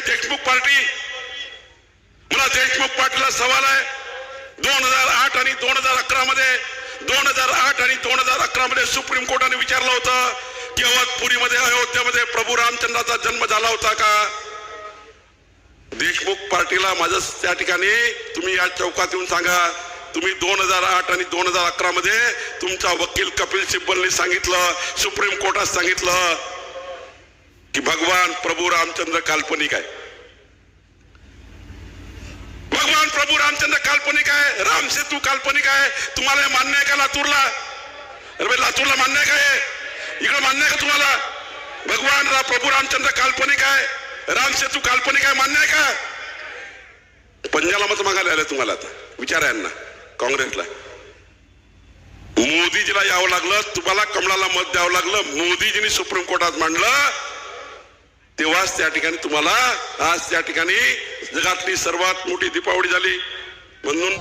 Deshmukh party. मला देशमुख पार्टीला सवाल आहे. दोन हजार आठ आणि दोन हजार अकरा मध्ये दोन हजार आठ आणि दोन हजार अकरा मध्ये सुप्रीम कोर्टाने विचारलं होतं की अवधपुरीमध्ये अयोध्येमध्ये प्रभू रामचंद्राचा जन्म झाला होता का? देशमुख पार्टीला माझं त्या ठिकाणी तुम्ही या चौकात येऊन सांगा. तुम्ही दोन हजार आठ आणि दोन हजार अकरा मध्ये तुमचा वकील कपिल सिब्बलने सांगितलं सुप्रीम कोर्टात सांगितलं. की भगवान प्रभू रामचंद्र काल्पनिक आहे. भगवान प्रभू रामचंद्र काल्पनिक आहे राम सेतू काल्पनिक आहे. तुम्हाला हे मान्य आहे का लातूरला? अरे भाई लातूरला मान्य आहे का हे? इकडे मान्य आहे का तुम्हाला? भगवान रा प्रभू रामचंद्र काल्पनिक आहे राम सेतू काल्पनिक आहे मान्य आहे का? पंजाला मत मागायला आलं तुम्हाला आता. विचारा यांना काँग्रेसला. मोदीजीला यावं लागलं तुम्हाला कमळाला मत द्यावं लागलं. मोदीजींनी सुप्रीम कोर्टात मांडलं. तेव्हाच त्या ठिकाणी तुम्हाला आज त्या ठिकाणी जगातली सर्वात मोठी दीपावली झाली. म्हणून